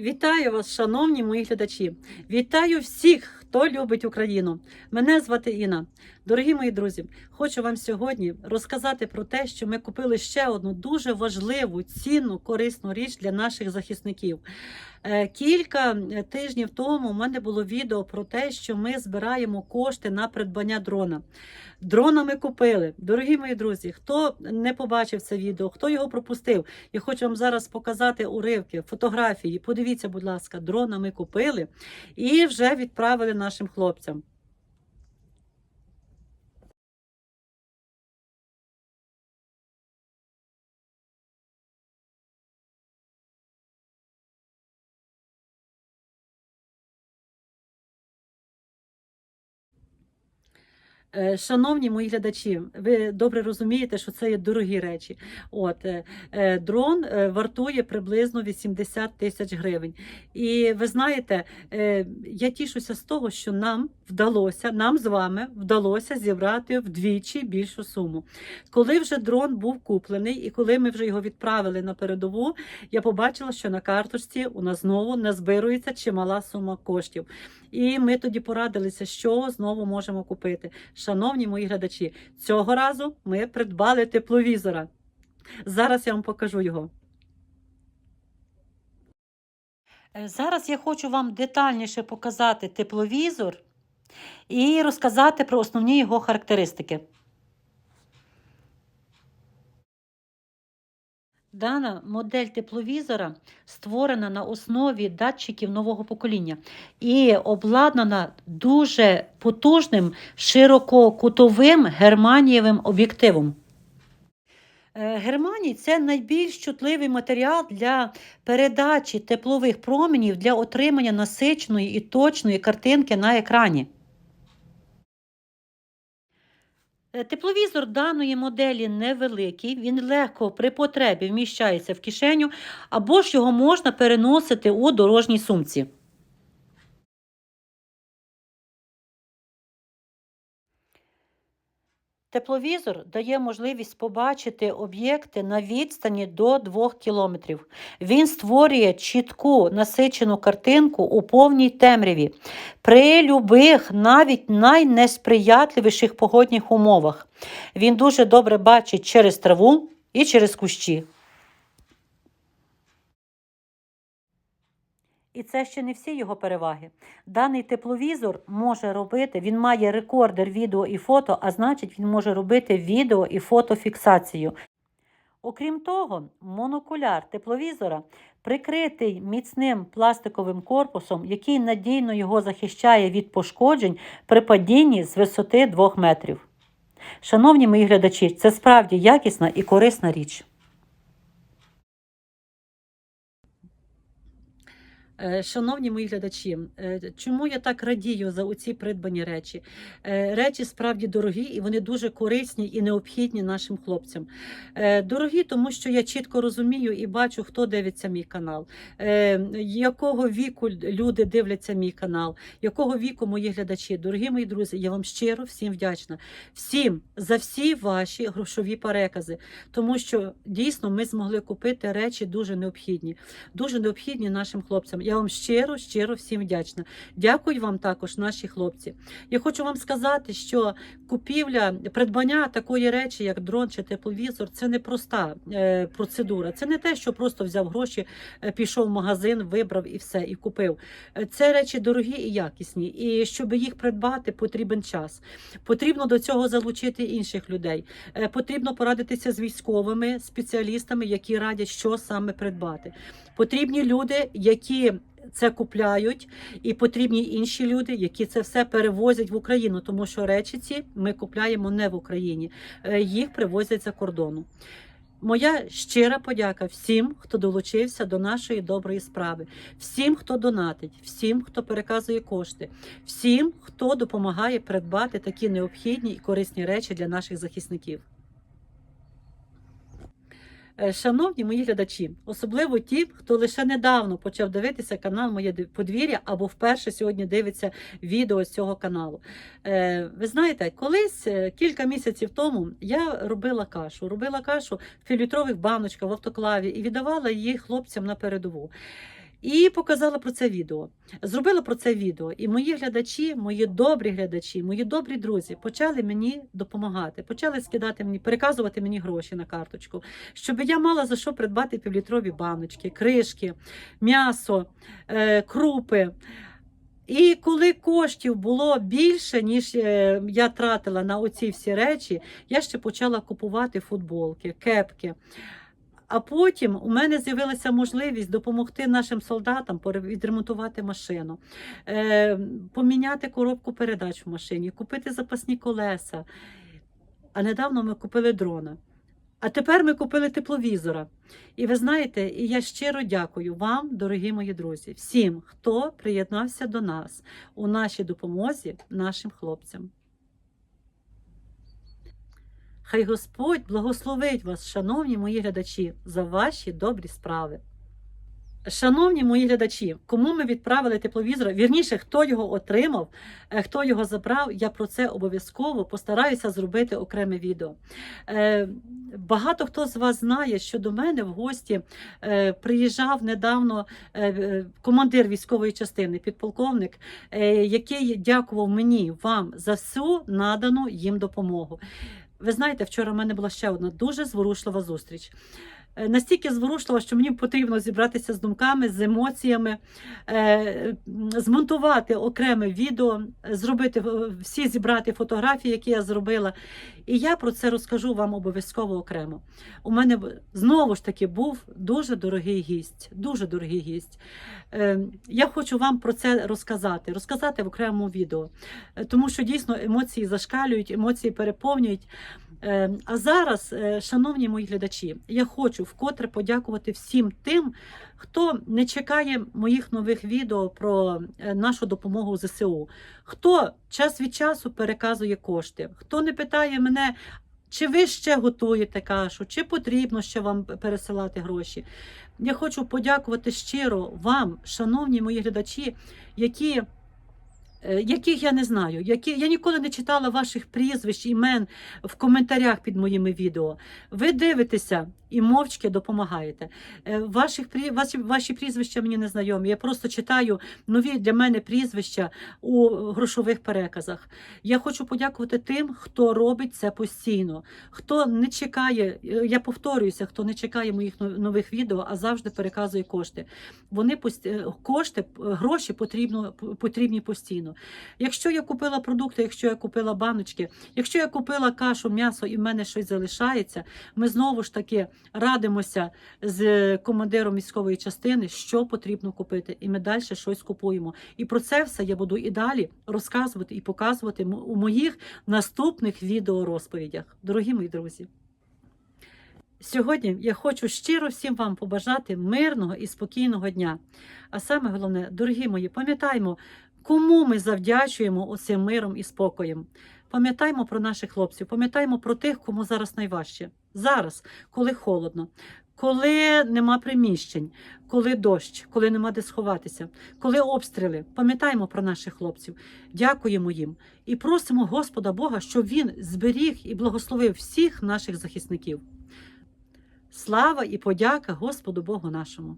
Вітаю вас, шановні мої глядачі! Вітаю всіх, хто любить Україну. Мене звати Інна. Дорогі мої друзі, хочу вам сьогодні розказати про те, що ми купили ще одну дуже важливу, цінну, корисну річ для наших захисників. Е, Кілька тижнів тому у мене було відео про те, що ми збираємо кошти на придбання дрона. Дрона ми купили. Дорогі мої друзі, хто не побачив це відео, хто його пропустив, я хочу вам зараз показати уривки, фотографії. Подивіться, будь ласка, дрона ми купили і вже відправили нашим хлопцям. Шановні мої глядачі, ви добре розумієте, що це є дорогі речі. От е, е, дрон е, вартує приблизно 80 тисяч гривень. І ви знаєте, е, я тішуся з того, що нам вдалося, нам з вами вдалося зібрати вдвічі більшу суму. Коли вже дрон був куплений, і коли ми вже його відправили на передову, я побачила, що на карточці у нас знову назбирується чимала сума коштів. І ми тоді порадилися, що знову можемо купити. Шановні мої глядачі, цього разу ми придбали тепловізора. Зараз я вам покажу його. Е, Зараз я хочу вам детальніше показати тепловізор і розказати про основні його характеристики. Дана модель тепловізора створена на основі датчиків нового покоління і обладнана дуже потужним ширококутовим германієвим об'єктивом. Е, Германій це найбільш чутливий матеріал для передачі теплових променів для отримання насиченої і точної картинки на екрані. Тепловізор даної моделі невеликий, він легко при потребі вміщається в кишеню, або ж його можна переносити у дорожній сумці. Тепловізор дає можливість побачити об'єкти на відстані до 2 км. Він створює чітку насичену картинку у повній темряві при любих, навіть найнесприятливіших погодних умовах. Він дуже добре бачить через траву і через кущі. І це ще не всі його переваги. Даний тепловізор може робити, він має рекордер відео і фото, а значить, він може робити відео і фотофіксацію. Окрім того, монокуляр тепловізора прикритий міцним пластиковим корпусом, який надійно його захищає від пошкоджень при падінні з висоти 2 метрів. Шановні мої глядачі, це справді якісна і корисна річ. Шановні мої глядачі, е, чому я так радію за оці придбані речі? Е, Речі справді дорогі і вони дуже корисні і необхідні нашим хлопцям. Е, Дорогі, тому що я чітко розумію і бачу, хто дивиться мій канал, е, якого віку люди дивляться мій канал, якого віку мої глядачі. Дорогі мої друзі, я вам щиро всім вдячна. Всім за всі ваші грошові перекази, тому що дійсно ми змогли купити речі дуже необхідні, дуже необхідні нашим хлопцям. Я вам щиро, щиро всім вдячна. Дякую вам також, наші хлопці. Я хочу вам сказати, що купівля, придбання такої речі, як дрон чи тепловізор, це не проста е, процедура. Це не те, що просто взяв гроші, е, пішов в магазин, вибрав і все, і купив. Е, Це речі дорогі і якісні. І щоб їх придбати, потрібен час. Потрібно до цього залучити інших людей. Потрібно порадитися з військовими спеціалістами, які радять, що саме придбати. Потрібні люди, які це купляють, і потрібні інші люди, які це все перевозять в Україну, тому що речі ці ми купляємо не в Україні, е, їх привозять за кордону. Моя щира подяка всім, хто долучився до нашої доброї справи, всім, хто донатить, всім, хто переказує кошти, всім, хто допомагає придбати такі необхідні і корисні речі для наших захисників. Е, Шановні мої глядачі, особливо ті, хто лише недавно почав дивитися канал Моє подвір'я або вперше сьогодні дивиться відео з цього каналу. Е, Ви знаєте, колись е, кілька місяців тому я робила кашу. Робила кашу в філітрових баночках в автоклаві і віддавала її хлопцям на передову. І показала про це відео. Зробила про це відео. І мої глядачі, мої добрі глядачі, мої добрі друзі почали мені допомагати, почали скидати мені, переказувати мені гроші на карточку, щоб я мала за що придбати півлітрові баночки, кришки, м'ясо, е, крупи. І коли коштів було більше, ніж е, я тратила на оці всі речі, я ще почала купувати футболки, кепки. А потім у мене з'явилася можливість допомогти нашим солдатам відремонтувати машину, е, поміняти коробку передач в машині, купити запасні колеса. А недавно ми купили дрона. А тепер ми купили тепловізора. І ви знаєте, і я щиро дякую вам, дорогі мої друзі, всім, хто приєднався до нас у нашій допомозі нашим хлопцям. Хай Господь благословить вас, шановні мої глядачі, за ваші добрі справи. Шановні мої глядачі, кому ми відправили тепловізор, вірніше, хто його отримав, е, хто його забрав, я про це обов'язково постараюся зробити окреме відео. Е, Багато хто з вас знає, що до мене в гості е, приїжджав недавно командир військової частини, підполковник, який дякував мені вам за всю надану їм допомогу. Ви знаєте, вчора в мене була ще одна дуже зворушлива зустріч. Е, Настільки зворушлива, що мені потрібно зібратися з думками, з емоціями, е, змонтувати окреме відео, зробити всі зібрати фотографії, які я зробила. І я про це розкажу вам обов'язково окремо. У мене знову ж таки був дуже дорогий гість. Дуже дорогий гість. Е, Я хочу вам про це розказати, розказати в окремому відео, тому що дійсно емоції зашкалюють, емоції переповнюють. А зараз, шановні мої глядачі, я хочу вкотре подякувати всім тим, хто не чекає моїх нових відео про е, нашу допомогу ЗСУ, хто час від часу переказує кошти, хто не питає мене. Чи ви ще готуєте кашу, чи потрібно ще вам пересилати гроші? Я хочу подякувати щиро вам, шановні мої глядачі, які яких я не знаю, які я ніколи не читала ваших прізвищ, імен в коментарях під моїми відео. Ви дивитеся і мовчки допомагаєте. Е, Ваших ваші, ваші прізвища мені не знайомі. Я просто читаю нові для мене прізвища у грошових переказах. Я хочу подякувати тим, хто робить це постійно, хто не чекає. е, Я повторююся, хто не чекає моїх нов- нових відео, а завжди переказує кошти. Вони е, кошти, гроші потрібно потрібні постійно. Якщо я купила продукти, якщо я купила баночки, якщо я купила кашу, м'ясо і в мене щось залишається, ми знову ж таки радимося з командиром військової частини, що потрібно купити, і ми далі щось купуємо. І про це все я буду і далі розказувати і показувати у моїх наступних відеорозповідях. Дорогі мої друзі. Сьогодні я хочу щиро всім вам побажати мирного і спокійного дня. А саме головне, дорогі мої, пам'ятаймо, кому ми завдячуємо оцим миром і спокоєм. Пам'ятаймо про наших хлопців, пам'ятаймо про тих, кому зараз найважче. Зараз, коли холодно, коли нема приміщень, коли дощ, коли нема де сховатися, коли обстріли. Пам'ятаймо про наших хлопців, дякуємо їм і просимо Господа Бога, щоб Він зберіг і благословив всіх наших захисників. Слава і подяка Господу Богу нашому.